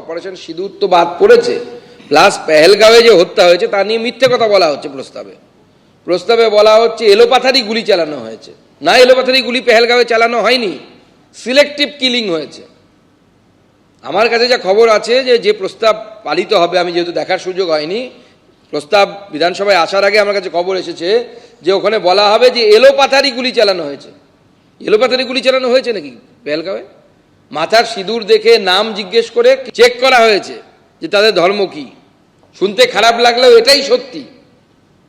Operation সিঁদুর তো বাদ পড়েছে প্লাস পেহেলগাঁওয়ে যে হত্যা হয়েছে, তা নিয়ে মিথ্যে কথা বলা হচ্ছে প্রস্তাবে। প্রস্তাবে বলা হচ্ছে, এলোপাথারি গুলি চালানো হয়েছে। না, এলোপাথারি গুলি পেহেলগাঁওয়ে চালানো হয়নি সিলেক্টিভ কিলিং হয়েছে। আমার কাছে যা খবর আছে যে যে প্রস্তাব পালিত হবে, আমি যেহেতু দেখার সুযোগ হয়নি, প্রস্তাব বিধানসভায় আসার আগে আমার কাছে খবর এসেছে যে, ওখানে বলা হবে যে, এলোপাথারি গুলি চালানো হয়েছে। এলোপাথারি গুলি চালানো হয়েছে নাকি পেহেলগাঁওয়ে? মাথার সিঁদুর দেখে নাম জিজ্ঞেস করে চেক করা হয়েছে যে তাদের ধর্ম কি। শুনতে খারাপ লাগলেও এটাই সত্যি।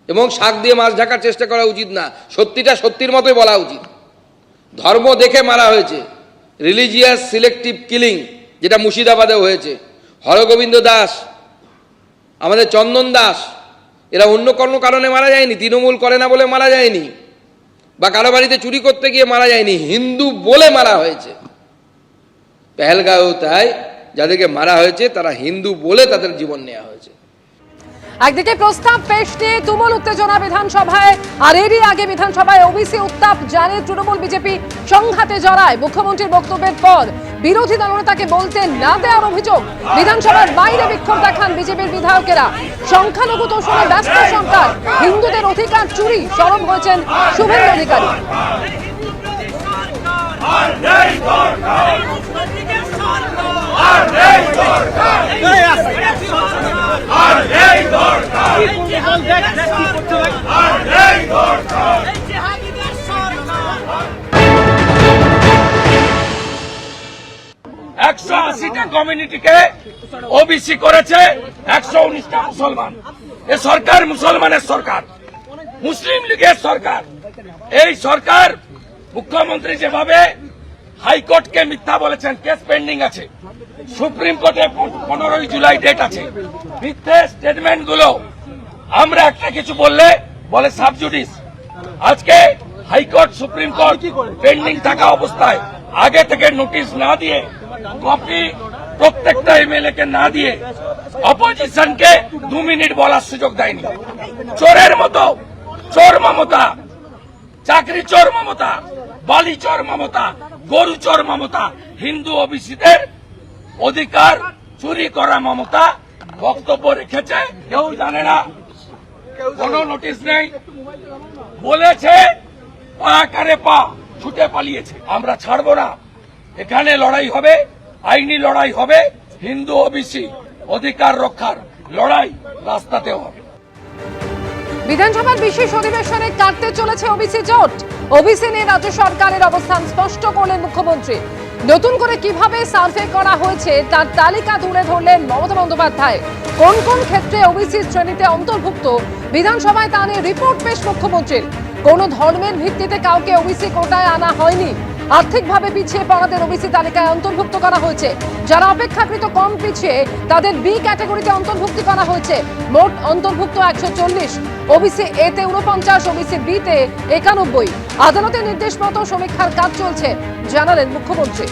এবং শাক দিয়ে মাছ ঢাকার চেষ্টা করা উচিত না। সত্যিটা সত্যির মতোই বলা উচিত। ধর্ম দেখে মারা হয়েছে। রিলিজিয়াস সিলেক্টিভ কিলিং যেটা মুর্শিদাবাদে হয়েছে। হরগোবিন্দ দাস, আমাদের চন্দন দাস, এরা অন্য কোনো কারণে মারা যায়নি। তৃণমূল করে না বলে মারা যায়নি। বা কারও বাড়িতে চুরি করতে গিয়ে মারা যায়নি। হিন্দু বলে মারা হয়েছে। পেহেলগাঁও তাই যাদেরকে মারা হয়েছে তারা হিন্দু বলে তাদের জীবন নেওয়া হয়েছে। একদিকে প্রস্তাব পেশ নিয়ে তুমুল উত্তেজনা বিধানসভায় আর এরই আগে বিধানসভায় ওবিসি উত্তাপ জানে তৃণমূল বিজেপি সংঘাতে জড়ায়। মুখ্যমন্ত্রীর বক্তব্যের পর বিরোধী দলনেতাকে বলতে না দেওয়ার অভিযোগ বিধানসভার বাইরে বিক্ষোভ দেখান বিজেপির বিধায়কেরা। সংখ্যালঘু তোষণে ব্যস্ত সরকার হিন্দুদের অধিকার চুরি সরব হয়েছেন শুভেন্দু অধিকারী। একশো আশিটা কমিউনিটিকে ওবিসি করেছে একশো উনিশটা মুসলমান। এ সরকার মুসলমানের সরকার। মুসলিম লীগের সরকার। এই সরকার মুখ্যমন্ত্রী যেভাবে হাইকোর্টকে মিথ্যা বলেছেন, কেস পেন্ডিং আছে। সুপ্রিম কোর্টে পনেরোই জুলাই ডেট আছে। মিথ্যে স্টেটমেন্টগুলো আমরা একটা কিছু বললে বলে সাবজুডিস আজকে হাইকোর্ট, সুপ্রিম কোর্ট পেন্ডিং থাকা অবস্থায় আগে থেকে নোটিশ না দিয়ে, কপি প্রত্যেকটা এমএলএ কে না দিয়ে অপোজিশনকে দু মিনিট বলার সুযোগ দেয়নি। চোরের মতো, চোর মমতা, চাকরি চোর মমতা বালি চোর মমতা, গরু চোর মমতা, হিন্দু ওবিসিদের অধিকার চুরি করা মমতা বক্তব্য রেখেছে, কেউ জানে না, কোনো নোটিশ নেই। বলেছে, পা কারে পা ছুটে পালিয়েছে। আমরা ছাড়বো না। এখানে লড়াই হবে, আইনি লড়াই হবে, হিন্দু ওবিসি অধিকার রক্ষার লড়াই রাস্তাতেও হবে। বিধানসভার বিশেষ অধিবেশনে কাটতে চলেছে ওবিসি জোট। ওবিসি নিয়ে রাজ্য সরকারের অবস্থান স্পষ্ট করলেন মুখ্যমন্ত্রী। নতুন করে কীভাবে সার্ভে করা হয়েছে, তার তালিকা তুলে ধরলেন মমতা বন্দ্যোপাধ্যায়। কোন কোন ক্ষেত্রে ওবিসি শ্রেণীতে অন্তর্ভুক্ত, বিধানসভায় তা নিয়ে রিপোর্ট পেশ মুখ্যমন্ত্রীর। কোন ধর্মের ভিত্তিতে কাউকে ওবিসি কোটায় আনা হয়নি। আর্থিকভাবে পিছিয়ে পড়াদের ওবিসি তালিকায় অন্তর্ভুক্ত করা হয়েছে। যারা অপেক্ষাকৃত কম পিছিয়ে, তাদের বি ক্যাটাগরিতে অন্তর্ভুক্ত করা হয়েছে। মোট অন্তর্ভুক্ত একশো চল্লিশ। ওবিসি এ তে উনপঞ্চাশ ওবিসি বি তে একানব্বই। আদালতের নির্দেশ মতো সমীক্ষার কাজ চলছে, জানালেন মুখ্যমন্ত্রী।